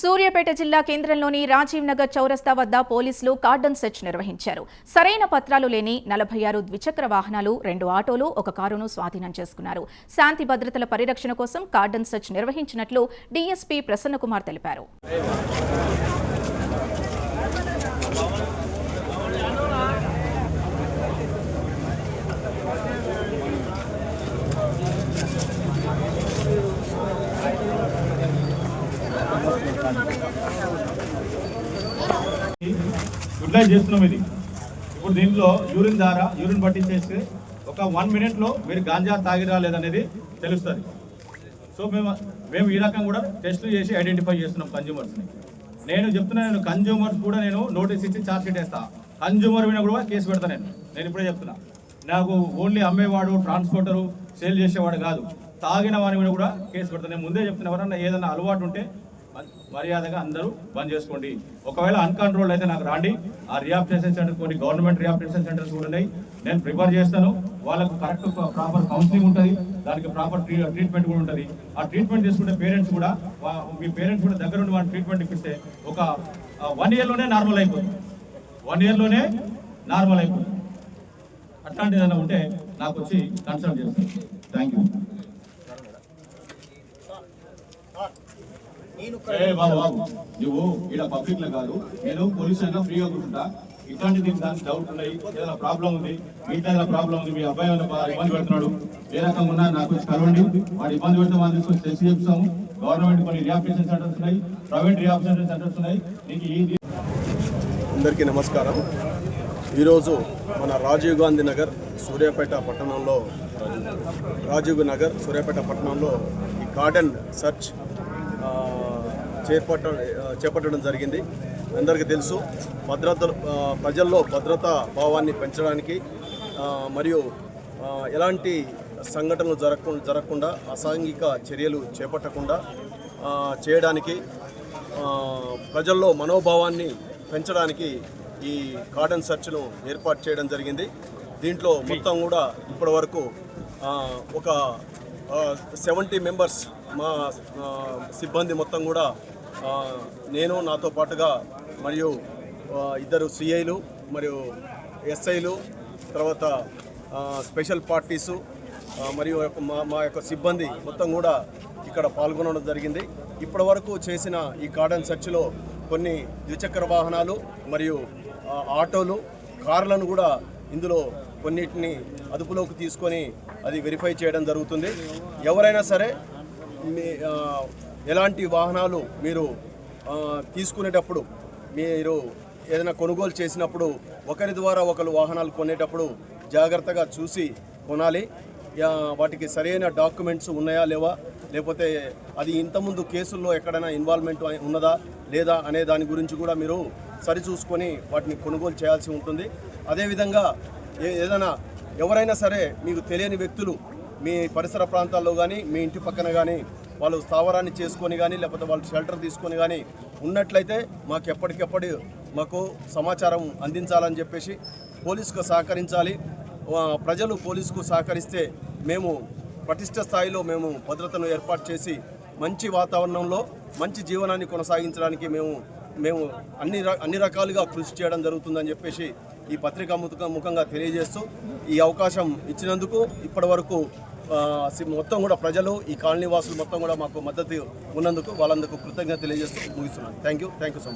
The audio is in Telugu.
సూర్యాపేట జిల్లా కేంద్రంలోని రాజీవ్ నగర్ చౌరస్తా వద్ద పోలీసులు కార్డన్ సెర్చ్ నిర్వహించారు. సరైన పత్రాలు లేని నలభై ఆరు ద్విచక్ర వాహనాలు రెండు ఆటోలు ఒక కారును స్వాధీనం చేసుకున్నారు. శాంతి భద్రతల పరిరక్షణ కోసం కార్డన్ సెర్చ్ నిర్వహించినట్లు డీఎస్పీ ప్రసన్నకుమార్ తెలిపారు. యూటిలైజ్ చేస్తున్నాం ఇది. ఇప్పుడు దీంట్లో యూరిన్ ద్వారా యూరిన్ పట్టించేస్తే ఒక వన్ మినిట్లో మీరు గాంజా తాగిరా లేదనేది తెలుస్తుంది. సో మేము మేము ఈ రకం కూడా టెస్టులు చేసి ఐడెంటిఫై చేస్తున్నాం కన్జ్యూమర్స్ని నేను చెప్తున్నా నేను కన్జ్యూమర్స్ కూడా నేను నోటీస్ ఇచ్చి ఛార్జ్ షీట్ వేస్తా. కన్జ్యూమర్ మీద కూడా కేసు పెడతా నేను. నేను ఇప్పుడే చెప్తున్నా. నాకు ఓన్లీ అమ్మేవాడు ట్రాన్స్పోర్టరు సేల్ చేసేవాడు కాదు. తాగిన వాని మీద కూడా కేసు పెడతా. నేను ముందే చెప్తున్నా ఎవరన్నా ఏదైనా అలవాటు ఉంటే మర్యాదగా అందరూ బంద్ చేసుకోండి. ఒకవేళ అన్కంట్రోల్ అయితే నాకు రాండి. ఆ రియాప్టేషన్ సెంటర్ కొన్ని గవర్నమెంట్ రియాప్టేషన్ సెంటర్స్ కూడా ఉన్నాయి. నేను ప్రిపేర్ చేస్తాను. వాళ్ళకు కరెక్ట్ ప్రాపర్ కౌన్సిలింగ్ ఉంటుంది. దానికి ప్రాపర్ ట్రీట్మెంట్ కూడా ఉంటుంది. ఆ ట్రీట్మెంట్ తీసుకుంటే పేరెంట్స్ కూడా మీ పేరెంట్స్ కూడా దగ్గర ఉండి వాళ్ళకి ట్రీట్మెంట్ ఇప్పిస్తే ఒక వన్ ఇయర్లోనే నార్మల్ అయిపోతుంది. వన్ ఇయర్లోనే నార్మల్ అయిపోతుంది. అట్లాంటిది ఏదైనా ఉంటే నాకు వచ్చి కన్సల్ట్ చేస్తాను. థ్యాంక్ యూ నువ్వు ఇక్కడ పబ్లిక్లో కాదు నేను పోలీస్ స్టేషన్ ఫ్రీగా కూర్చుంటా. ఇట్లాంటి దీనికి దానికి డౌట్ ఉన్నాయి ఏదైనా ప్రాబ్లం ఉంది మీ ఇంట్లో ఏదైనా ప్రాబ్లం ఉంది మీ అబ్బాయి ఇబ్బంది పెడుతున్నాడు ఏ రకంగా ఉన్నా నాకు వచ్చి కలవండి వాడు ఇబ్బంది పెడితే వాళ్ళు తీసుకొని తెలిసి చెప్తాము గవర్నమెంట్ కొన్ని రిహాబిటేషన్ సెంటర్స్ ఉన్నాయి ప్రైవేట్ రిహాబిటేషన్ సెంటర్స్ ఉన్నాయి. నీకు ఈ అందరికీ నమస్కారం. ఈరోజు మన రాజీవ్ గాంధీ నగర్ సూర్యాపేట పట్టణంలో రాజీవ్ నగర్ సూర్యాపేట పట్టణంలో ఈ గార్డెన్ సర్చ్ చేపట్ట చేపట్టడం జరిగింది. అందరికీ తెలుసు భద్రత ప్రజల్లో భద్రతా భావాన్ని పెంచడానికి మరియు ఎలాంటి సంఘటనలు జరగకుండా జరగకుండా అసాంఘిక చర్యలు చేపట్టకుండా చేయడానికి ప్రజల్లో మనోభావాన్ని పెంచడానికి ఈ గార్డెన్ సర్చ్ను ఏర్పాటు చేయడం జరిగింది. దీంట్లో మొత్తం కూడా ఇప్పటి వరకు ఒక సెవెంటీ మెంబర్స్ మా సిబ్బంది మొత్తం కూడా నేను నాతో పాటుగా మరియు ఇద్దరు సిఐలు మరియు ఎస్ఐలు తర్వాత స్పెషల్ పార్టీసు మరియు మా మా యొక్క సిబ్బంది మొత్తం కూడా ఇక్కడ పాల్గొనడం జరిగింది. ఇప్పటి వరకు చేసిన ఈ గార్డెన్ సెర్చ్లో కొన్ని ద్విచక్ర వాహనాలు మరియు ఆటోలు కార్లను కూడా ఇందులో కొన్నిటిని అదుపులోకి తీసుకొని అది వెరిఫై చేయడం జరుగుతుంది. ఎవరైనా సరే మీ ఎలాంటి వాహనాలు మీరు తీసుకునేటప్పుడు మీరు ఏదైనా కొనుగోలు చేసినప్పుడు ఒకరి ద్వారా ఒకరు వాహనాలు కొనేటప్పుడు జాగ్రత్తగా చూసి కొనాలి. వాటికి సరైన డాక్యుమెంట్స్ ఉన్నాయా లేవా? లేకపోతే అది ఇంతకుముందు కేసుల్లో ఎక్కడైనా ఇన్వాల్వ్మెంట్ ఉన్నదా లేదా అనే దాని గురించి కూడా మీరు సరిచూసుకొని వాటిని కొనుగోలు చేయాల్సి ఉంటుంది. అదేవిధంగా ఏ ఏదైనా ఎవరైనా సరే మీకు తెలియని వ్యక్తులు మీ పరిసర ప్రాంతాల్లో కానీ మీ ఇంటి పక్కన కానీ వాళ్ళు స్థావరాన్ని చేసుకొని కానీ లేకపోతే వాళ్ళు షెల్టర్ తీసుకొని కానీ ఉన్నట్లయితే మాకు ఎప్పటికెప్పటి మాకు సమాచారం అందించాలని చెప్పేసి పోలీసుకు సహకరించాలి. ప్రజలు పోలీసుకు సహకరిస్తే మేము పటిష్ట స్థాయిలో మేము భద్రతను ఏర్పాటు చేసి మంచి వాతావరణంలో మంచి జీవనాన్ని కొనసాగించడానికి మేము మేము అన్ని అన్ని రకాలుగా కృషి చేయడం జరుగుతుందని చెప్పేసి ఈ పత్రికా ముఖంగా తెలియజేస్తూ ఈ అవకాశం ఇచ్చినందుకు ఇప్పటి వరకు మొత్తం కూడా ప్రజలు ఈ కాలనీ వాసులు మొత్తం కూడా మాకు మద్దతు ఉన్నందుకు వాళ్ళందుకు కృతజ్ఞత తెలియజేస్తూ ముగిస్తున్నాను. Thank you thank you so much